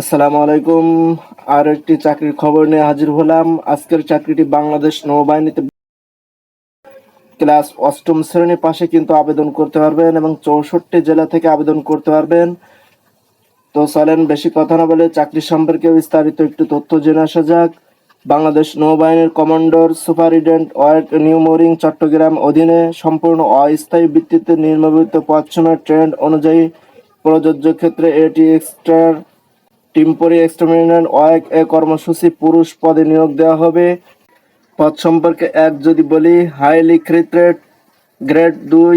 আসসালামু আলাইকুম। আর একটি চাকরির খবর নিয়ে হাজির হলাম। আজকের চাকরিটি বাংলাদেশ নৌবাহিনীতে ক্লাস অষ্টম শ্রেণির পাশে কিন্তু আবেদন করতে পারবেন এবং চৌষট্টি জেলা থেকে আবেদন করতে পারবেন। তো চলেন, বেশি কথা না বলে চাকরি সম্পর্কে বিস্তারিত একটু তথ্য জেনে আসা যাক। বাংলাদেশ নৌবাহিনীর commander superintendent work new mooring Chattogram অধীনে সম্পূর্ণ অস্থায়ী ভিত্তিতে নির্মিত পশ্চিমের ট্রেন্ড অনুযায়ী প্রযোজ্য ক্ষেত্রে এটি এক্সট্রা টিম্পোরি এক্সটারমিনেন্ট ওয়ার্ক এ কর্মসূচি পুরুষ পদে নিয়োগ দেওয়া হবে। পদ সম্পর্কে এক যদি বলি হাইলি ক্রিত্রেট গ্রেড দুই,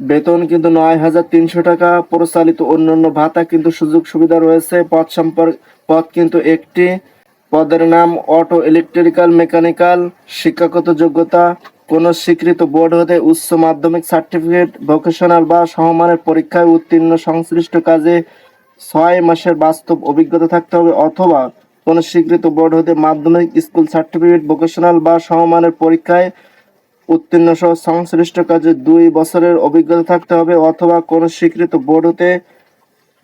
বেতন কিন্তু নয় হাজার তিনশো টাকা, প্রচালিত অন্যান্য ভাতা কিন্তু সুযোগ সুবিধা রয়েছে। পদ সম্পর্ক, পদ কিন্তু একটি। পদের নাম অটো ইলেকট্রিক্যাল মেকানিক্যাল, শিক্ষাগত যোগ্যতা, কোন স্বীকৃত বোর্ড হতে উচ্চ মাধ্যমিক সার্টিফিকেট, ভোকেশনাল বা সমমানের পরীক্ষায় উত্তীর্ণ সংশ্লিষ্ট কাজে ছয় মাসের বাস্তব অভিজ্ঞতা থাকতে হবে অথবা কোনো স্বীকৃত বোর্ড হতে মাধ্যমিক স্কুল সার্টিফিকেট, ভোকেশনাল বা সমমানের পরীক্ষায় উত্তীর্ণ সহ সংশ্লিষ্ট কাজে দুই বছরের অভিজ্ঞতা থাকতে হবে অথবা কোনো স্বীকৃত বোর্ড হতে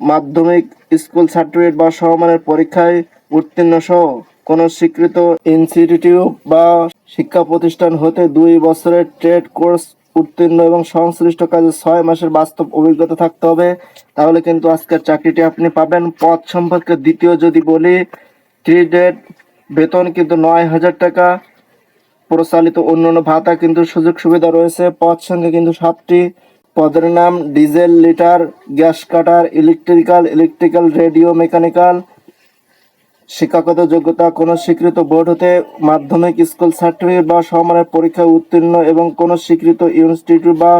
মাধ্যমিক স্কুল সার্টিফিকেট বা সমমানের পরীক্ষায় উত্তীর্ণ সহ কোনো স্বীকৃত ইনস্টিটিউট বা শিক্ষা প্রতিষ্ঠান হতে দুই বছরের ট্রেড কোর্স উত্তীর্ণ এবং সংশ্লিষ্ট কাজে ছয় মাসের বাস্তব অভিজ্ঞতা থাকতে হবে। তাহলে কিন্তু আজকের চাকরিটি আপনি পাবেন। পদ সম্পর্কে দ্বিতীয় যদি বলি থ্রি ডেট বেতন কিন্তু নয় হাজার টাকা। প্রচালিত অন্যান্য ভাতা কিন্তু সুযোগ সুবিধা রয়েছে। পদ সঙ্গে কিন্তু সাতটি। পদের নাম diesel fitter, gas cutter, electrical electrical, radio, mechanical. শিক্ষাগত যোগ্যতা, কোনো স্বীকৃত বোর্ড হতে মাধ্যমিক স্কুল সার্টিফিকেট বা সমানের পরীক্ষায় উত্তীর্ণ এবং কোনো স্বীকৃত ইনস্টিটিউট বা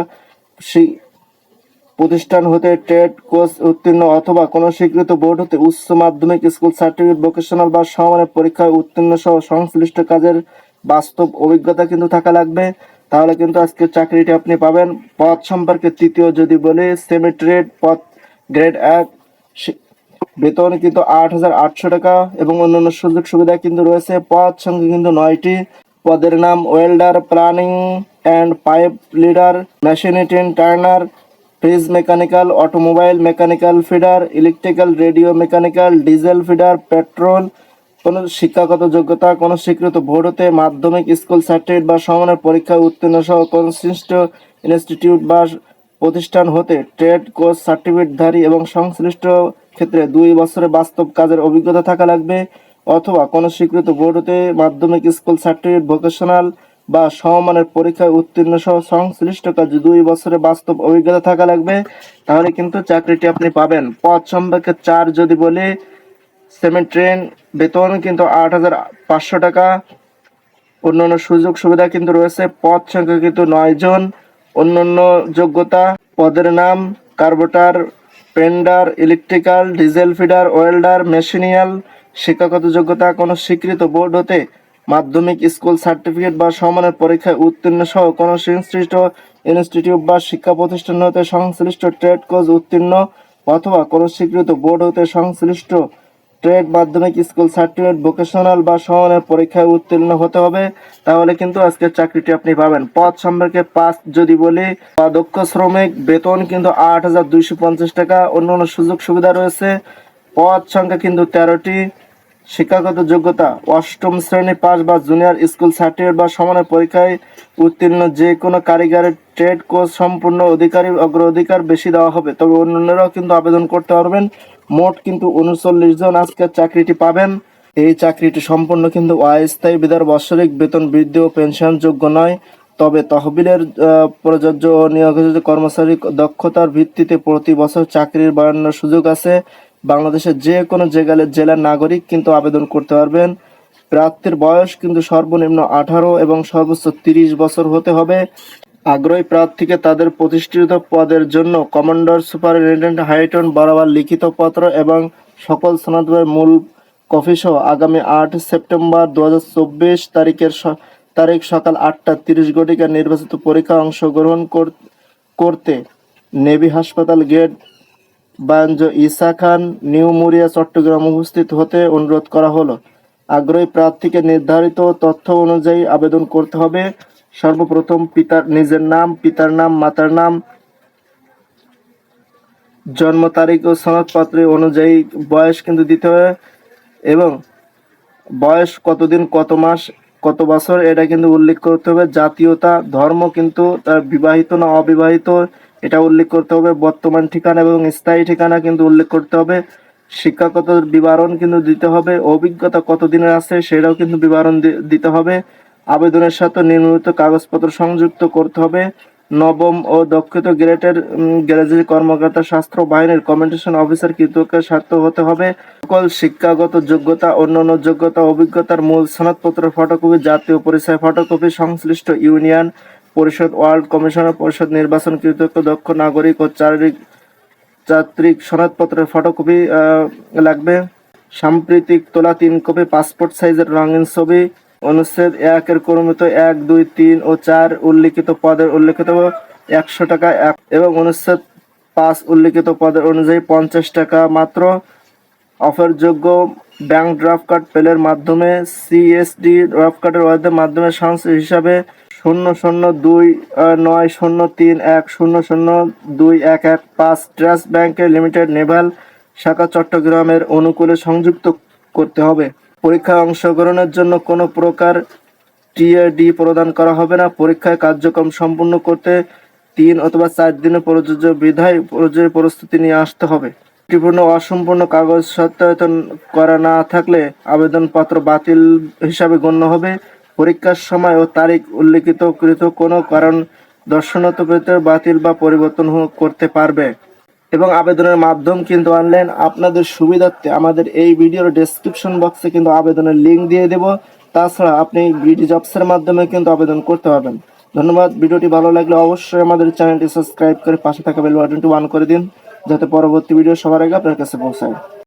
প্রতিষ্ঠান হতে ট্রেড কোর্স উত্তীর্ণ অথবা কোনো স্বীকৃত বোর্ড হতে উচ্চ মাধ্যমিক স্কুল সার্টিফিকেট ভোকেশনাল বা সমানের পরীক্ষায় উত্তীর্ণ সহ সংশ্লিষ্ট কাজের বাস্তব অভিজ্ঞতা কিন্তু থাকা লাগবে। তাহলে কিন্তু আজকে চাকরিটি আপনি পাবেন। পদ সম্পর্কে তৃতীয় যদি বলি সেমি ট্রেড পদ, গ্রেড এক বেতন কিন্তু আট হাজার আটশো টাকা এবং অন্যান্য সুযোগ সুবিধা কিন্তু রয়েছে। পদ সঙ্গে কিন্তু নয়টি। পদের নাম welder planning and pipe fitter machinist turner, fridge mechanical, automobile mechanical fitter, electrical, radio mechanical, diesel fitter, petrol. কোনো শিক্ষাগত যোগ্যতা, কোনো স্বীকৃত বোর্ড হতে মাধ্যমিক স্কুল সার্টিফিকেট বা সমানের পরীক্ষায় উত্তীর্ণ সহ সংশ্লিষ্ট ইনস্টিটিউট বা প্রতিষ্ঠান হতে ট্রেড কোর্স সার্টিফিকেটধারী এবং সংশ্লিষ্ট ক্ষেত্রে দুই বছরের বাস্তব কাজের অভিজ্ঞতা থাকা লাগবে অথবা কোনো স্বীকৃত বোর্ড হতে মাধ্যমিক স্কুল সার্টিফিকেট ভোকেশনাল বা সমমানের পরীক্ষায় উত্তীর্ণ সহ সংশ্লিষ্ট কাজে দুই বছরের বাস্তব অভিজ্ঞতা থাকা লাগবে, তাহলে কিন্তু চাকরিটি আপনি পাবেন। পদ সম্পর্কে চার যদি বলি সেমেন্ট ট্রেন বেতন কিন্তু আট হাজার পাঁচশো টাকা। অন্যান্য সুযোগ সুবিধা কিন্তু রয়েছে, পদ সংখ্যা কিন্তু নয় জন। অন্যান্য যোগ্যতা পদের নাম, carpenter, painter, electrical, diesel fitter, welder, machinist, শিক্ষাগত যোগ্যতা কোনো স্বীকৃত বোর্ড হতে মাধ্যমিক স্কুল সার্টিফিকেট বা সমানের পরীক্ষায় উত্তীর্ণ সহ কোনো সংশ্লিষ্ট ইনস্টিটিউট বা শিক্ষা প্রতিষ্ঠান হতে সংশ্লিষ্ট ট্রেড কোর্স উত্তীর্ণ অথবা কোনো স্বীকৃত বোর্ড হতে সংশ্লিষ্ট ট্রেড মাধ্যমিক স্কুল সার্টিফিকেট ভোকেশনাল বা সমানের পরীক্ষায় উত্তীর্ণ হতে হবে। তাহলে কিন্তু আজকের চাকরিটি আপনি পাবেন। পদ সম্পর্কে পাঁচ যদি বলি, বা দক্ষ শ্রমিক, বেতন কিন্তু আট হাজার দুইশো পঞ্চাশ টাকা, অন্যান্য সুযোগ সুবিধা রয়েছে। পদ সংখ্যা কিন্তু তেরোটি। শিক্ষাগত যোগ্যতা, অষ্টম শ্রেণি পাস বা জুনিয়র স্কুল সার্টিফিকেট বা সমানের পরীক্ষায় উত্তীর্ণ যে কোনো কারিগরের ট্রেড কোর্স সম্পূর্ণ অধিকারী অগ্রাধিকার বেশি দেওয়া হবে। তবে অন্যান্যরাও কিন্তু আবেদন করতে পারবেন। মোট কিন্তু উনচল্লিশ জন আজকের চাকরিটি পাবেন। এই চাকরিটি সম্পূর্ণ কিন্তু অস্থায়ী বিদার বাৎসরিক বেতন বৃদ্ধি ও পেনশন যোগ্য নয়। তবে তহবিলের প্রযোজ্য ও নিয়োগযোগ্য কর্মচারী দক্ষতার ভিত্তিতে প্রতি বছর চাকরির বাড়ানোর সুযোগ আছে। বাংলাদেশের যে কোনো জেলার জেলার নাগরিক কিন্তু আবেদন করতে পারবেন। প্রার্থীর বয়স কিন্তু সর্বনিম্ন আঠারো এবং সর্বোচ্চ তিরিশ বছর হতে হবে। আগ্রহী প্রার্থীকে তাদের প্রতিষ্ঠিত পদের জন্য কমান্ডার সুপারিনটেন্ডেন্ট হাইটন বরাবর লিখিত পত্র এবং সকল সনদের মূল কফি সহ আগামী আট সেপ্টেম্বর দু হাজার চব্বিশ তারিখের তারিখ সকাল আটটা তিরিশ ঘটিকা নির্বাচিত পরীক্ষা অংশগ্রহণ কর- করতে নেভি হাসপাতাল গেট বাঞ্জ ইসা খান নিউ মুরিয়া, চট্টগ্রাম উপস্থিত হতে অনুরোধ করা হলো। আগ্রহী প্রার্থীকে নির্ধারিত তথ্য অনুযায়ী আবেদন করতে হবে। সর্বপ্রথম পিতার নিজের নাম, পিতার নাম, মাতার নাম, জন্ম তারিখ ও সনদপত্র অনুযায়ী বয়স কিন্তু দিতে হবে এবং বয়স কতদিন, কত মাস, কত বছর, এটা কিন্তু উল্লেখ করতে হবে। জাতীয়তা, ধর্ম কিন্তু তার বিবাহিত না অবিবাহিত এটা উল্লেখ করতে হবে বর্তমান ঠিকানা এবং স্থায়ী ঠিকানা কিন্তু উল্লেখ করতে হবে। শিক্ষাগত বিবরণ কিন্তু দিতে হবে। অভিজ্ঞতা কতদিনের আছে সেটাও কিন্তু বিবরণ দিতে হবে। আবেদনের সাথে নিম্নলিখিত কাগজপত্র সংযুক্ত করতে হবে। নবম ও দক্ষিত গ্রেডের গ্যারেজের কর্মকর্তা, শাস্ত্র, বাহিনীর কমেন্টেশন অফিসার কৃতজ্ঞের স্বার্থ হতে হবে। সকল শিক্ষাগত যোগ্যতা, অন্যান্য যোগ্যতা, অভিজ্ঞতার মূল সনদপত্র, ফটোকপি, জাতীয় পরিচয়, ফটোকপি, সংশ্লিষ্ট ইউনিয়ন পরিষদ, ওয়ার্ল্ড কমিশনার পরিষদ নির্বাচন কৃতজ্ঞ দক্ষ নাগরিক ও চারিক চাত্রিক সনদপত্রের ফটোকপি লাগবে। সাম্প্রতিক তোলা তিন কপি পাসপোর্ট সাইজের রঙিন ছবি, অনুচ্ছেদ একের ক্রমিত এক, দুই, তিন ও চার উল্লিখিত পদের উল্লিখিত একশো টাকা এক এবং অনুচ্ছেদ পাঁচ উল্লিখিত পদের অনুযায়ী পঞ্চাশ টাকা মাত্র। অফারযোগ্য ব্যাংক ড্রাফট কার্ড পেলের মাধ্যমে, সিএসডি ড্রাফট কার্ডের মাধ্যমে সংস্থা হিসাবে শূন্য শূন্য দুই নয় শূন্য তিন এক, শূন্য শূন্য দুই এক এক পাঁচ ট্রাস্ট ব্যাংকে লিমিটেড নেভাল শাখা চট্টগ্রামের অনুকূলে সংযুক্ত করতে হবে। পরীক্ষায় অংশগ্রহণের জন্য কোনো প্রকার টিএডি প্রদান করা হবে না। পরীক্ষায় কার্যক্রম সম্পূর্ণ করতে তিন অথবা চার দিনে প্রযোজ্য বিধায় প্রযোজ্য প্রস্তুতি নিয়ে আসতে হবে। ত্রুটিপূর্ণ অসম্পূর্ণ কাগজ সত্যায়তন করা না থাকলে আবেদনপত্র বাতিল হিসাবে গণ্য হবে। পরীক্ষার সময় ও তারিখ উল্লিখিত কৃত কোনো কারণ দর্শনত বাতিল বা পরিবর্তন করতে পারবে। এবং আবেদনের মাধ্যম কিন্তু অনলাইন আপনাদের সুবিধার্থে আমাদের এই ভিডিওর ডেসক্রিপশন বক্সে কিন্তু আবেদনের লিঙ্ক দিয়ে দেব। তাছাড়া আপনি বিডি জবসের মাধ্যমে কিন্তু আবেদন করতে পারবেন। ধন্যবাদ। ভিডিওটি ভালো লাগলে অবশ্যই আমাদের চ্যানেলটি সাবস্ক্রাইব করে পাশে থাকা বেল বাটনটি অন করে দিন, যাতে পরবর্তী ভিডিও সবার আগে আপনার কাছে পৌঁছায়।